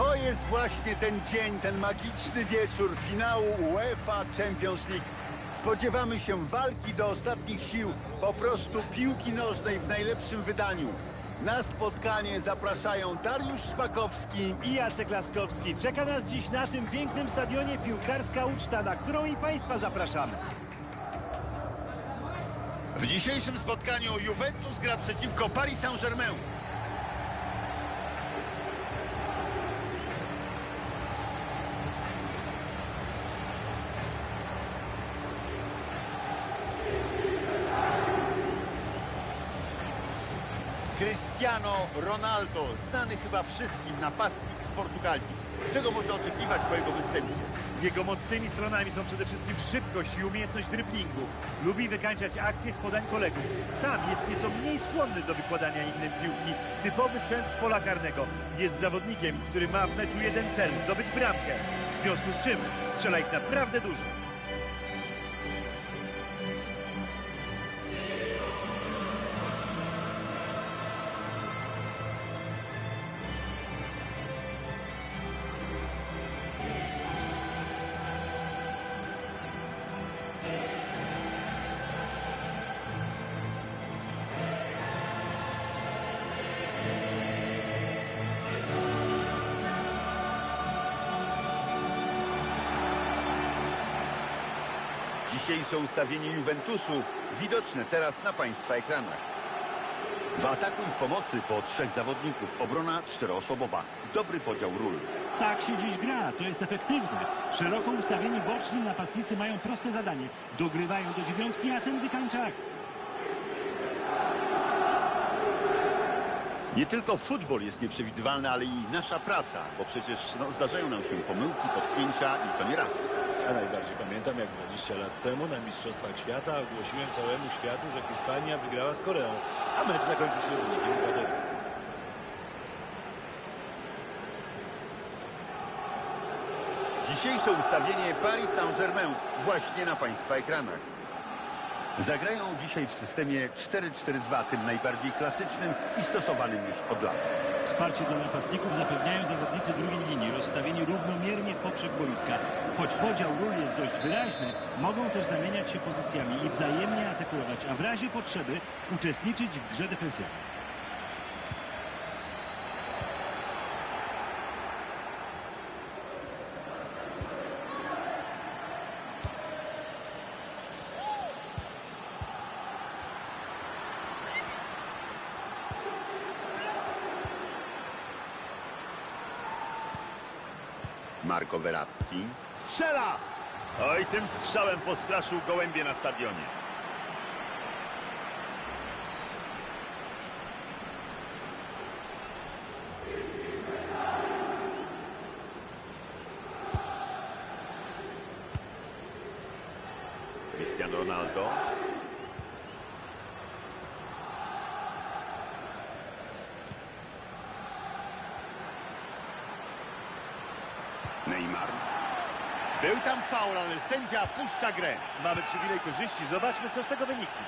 To jest właśnie ten dzień, ten magiczny wieczór finału UEFA Champions League. Spodziewamy się walki do ostatnich sił, po prostu piłki nożnej w najlepszym wydaniu. Na spotkanie zapraszają Dariusz Szpakowski I Jacek Laskowski. Czeka nas dziś na tym pięknym stadionie piłkarska uczta, na którą i Państwa zapraszamy. W dzisiejszym spotkaniu Juventus gra przeciwko Paris Saint-Germain. Cristiano Ronaldo, znany chyba wszystkim napastnik z Portugalii. Czego można oczekiwać po jego występie? Jego mocnymi stronami są przede wszystkim szybkość i umiejętność dryblingu. Lubi wykańczać akcje z podań kolegów. Sam jest nieco mniej skłonny do wykładania innym piłki. Typowy sen pola karnego. Jest zawodnikiem, który ma w meczu jeden cel – zdobyć bramkę. W związku z czym strzela ich naprawdę dużo. Dzisiejsze ustawienie Juventusu widoczne teraz na Państwa ekranach. W ataku i w pomocy po trzech zawodników. Obrona czteroosobowa. Dobry podział ról. Tak się dziś gra, to jest efektywne. Szeroko ustawieni boczni napastnicy mają proste zadanie. Dogrywają do dziewiątki, a ten wykańcza akcję. Nie tylko futbol jest nieprzewidywalny, ale i nasza praca, bo przecież no, zdarzają nam się pomyłki, podpięcia i to nie raz. Ja najbardziej pamiętam, jak 20 lat temu na Mistrzostwach Świata ogłosiłem całemu światu, że Hiszpania wygrała z Koreą, a mecz zakończył się wynikiem 2 do 2. Dzisiejsze ustawienie Paris Saint-Germain właśnie na Państwa ekranach. Zagrają dzisiaj w systemie 4-4-2, tym najbardziej klasycznym i stosowanym już od lat. Wsparcie dla napastników zapewniają zawodnicy drugiej linii, rozstawieni równomiernie w poprzek boiska. Choć podział ról jest dość wyraźny, mogą też zamieniać się pozycjami i wzajemnie asekurować, a w razie potrzeby uczestniczyć w grze defensywnej. Marco Verratti. Strzela! Oj, tym strzałem postraszył gołębie na stadionie. Cristiano Ronaldo. Neymar. Był tam faul, ale sędzia puszcza grę. Mamy przywilej korzyści, zobaczmy co z tego wyniknie.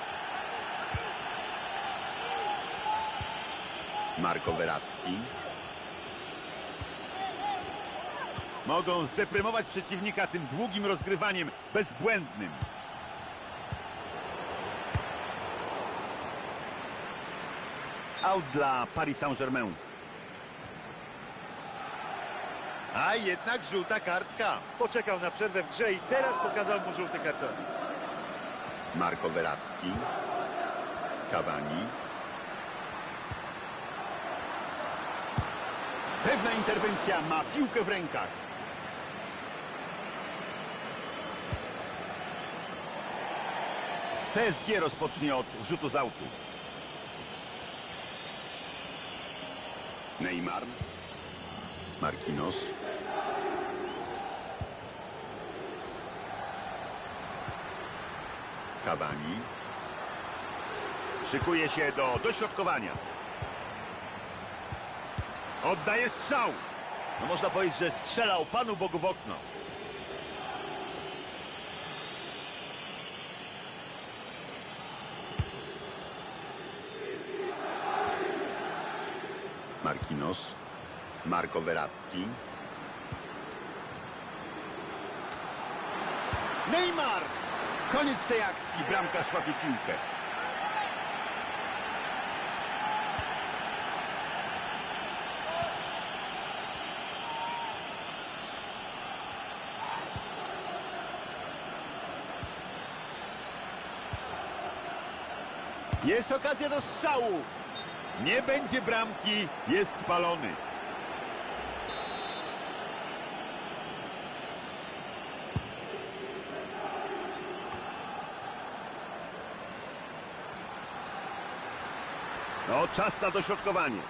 Marco Verratti. Mogą zdeprymować przeciwnika tym długim rozgrywaniem, bezbłędnym. Out dla Paris Saint-Germain. A jednak żółta kartka. Poczekał na przerwę w grze i teraz pokazał mu żółty karton. Marco Verratti. Cavani. Pewna interwencja ma piłkę w rękach. PSG rozpocznie od rzutu z autu. Neymar. Marquinhos. Cavani. Szykuje się do dośrodkowania. Oddaje strzał. No można powiedzieć, że strzelał Panu Bogu w okno. Marquinhos. Marco Verratti. Neymar! Koniec tej akcji. Bramkarz łapie piłkę. Jest okazja do strzału. Nie będzie bramki, jest spalony. No, czas na dośrodkowanie.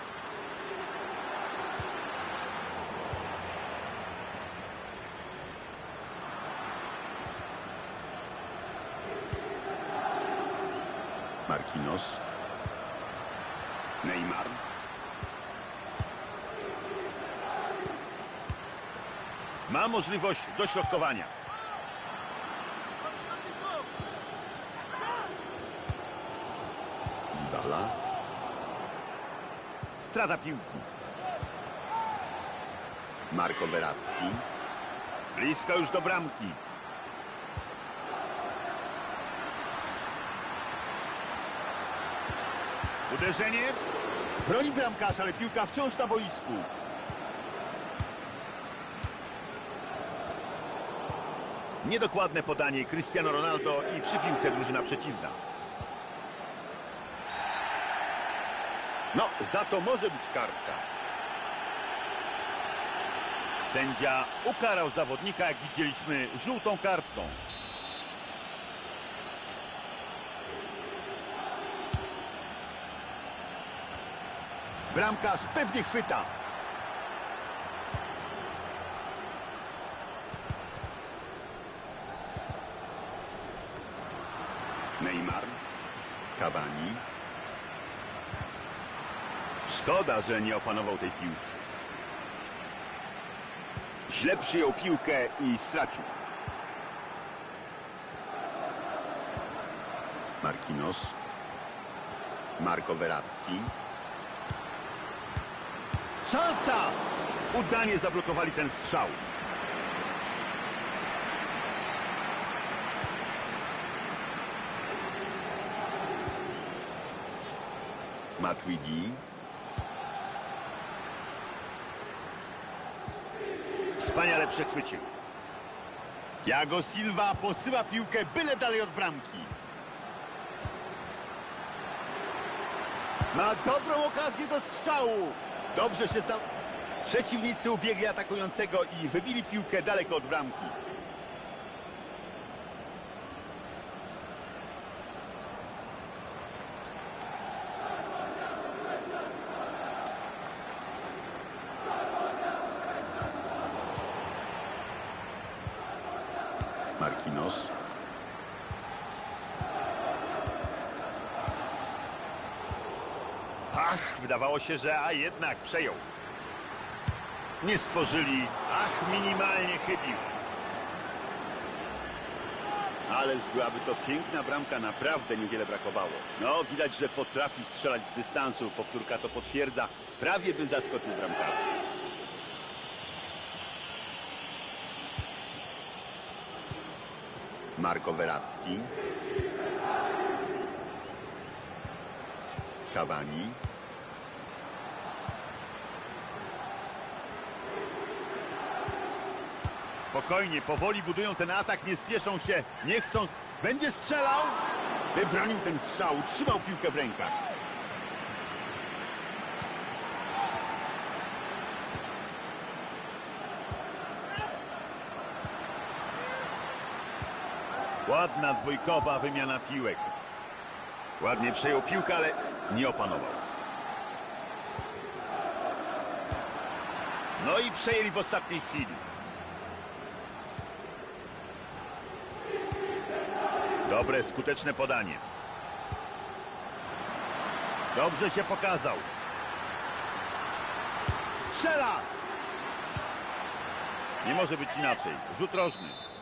Marquinhos. Neymar. Ma możliwość dośrodkowania. Strata piłki. Marco Verratti. Blisko już do bramki. Uderzenie. Broni bramkarz, ale piłka wciąż na boisku. Niedokładne podanie Cristiano Ronaldo i przy piłce drużyna przeciwna. No, za to może być kartka. Sędzia ukarał zawodnika, jak widzieliśmy, żółtą kartką. Bramkarz pewnie chwyta. Neymar. Cavani. Szkoda, że nie opanował tej piłki. Źle przyjął piłkę i stracił. Marquinhos. Marco Verratti. Szansa! Udanie zablokowali ten strzał. Matuidi. Wspaniale przechwycił. Jago Silva posyła piłkę byle dalej od bramki. Ma dobrą okazję do strzału. Dobrze się zdał. Przeciwnicy ubiegli atakującego i wybili piłkę daleko od bramki. Marquinhos. Ach, wydawało się, że a jednak przejął. Nie stworzyli, ach, minimalnie chybił. Ależ byłaby to piękna bramka, naprawdę niewiele brakowało. No, widać, że potrafi strzelać z dystansu. Powtórka to potwierdza. Prawie by zaskoczył bramkarza. Marco Verratti. Cavani. Spokojnie, powoli budują ten atak, nie spieszą się, nie chcą... Będzie strzelał? Wybronił ten strzał, trzymał piłkę w rękach. Ładna dwójkowa wymiana piłek. Ładnie przejął piłkę, ale nie opanował. No i przejęli w ostatniej chwili. Dobre, skuteczne podanie. Dobrze się pokazał. Strzela! Nie może być inaczej. Rzut rożny.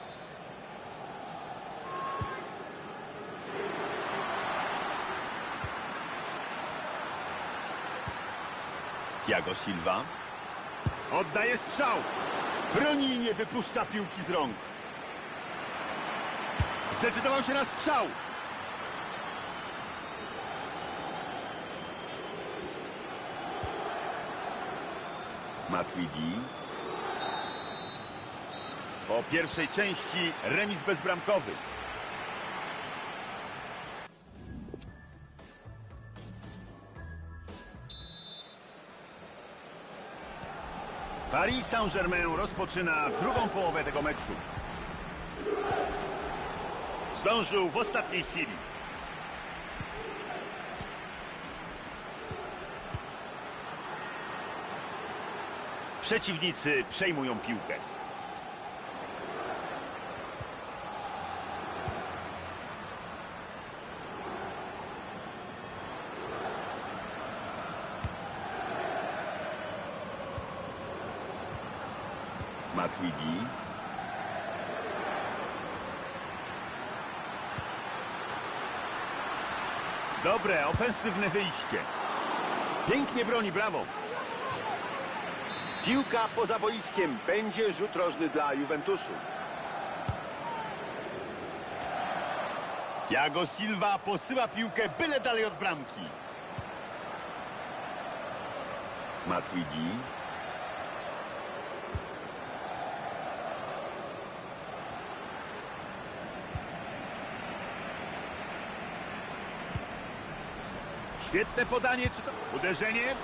Thiago Silva. Oddaje strzał. Broni i nie wypuszcza piłki z rąk. Zdecydował się na strzał. Matuidi. Po pierwszej części remis bezbramkowy. Paris Saint-Germain rozpoczyna drugą połowę tego meczu. Zdążył w ostatniej chwili. Przeciwnicy przejmują piłkę. Matuidi. Dobre, ofensywne wyjście. Pięknie broni, brawo. Piłka poza boiskiem. Będzie rzut rożny dla Juventusu. Jago Silva posyła piłkę byle dalej od bramki. Matuidi. Świetne podanie, czy to uderzenie?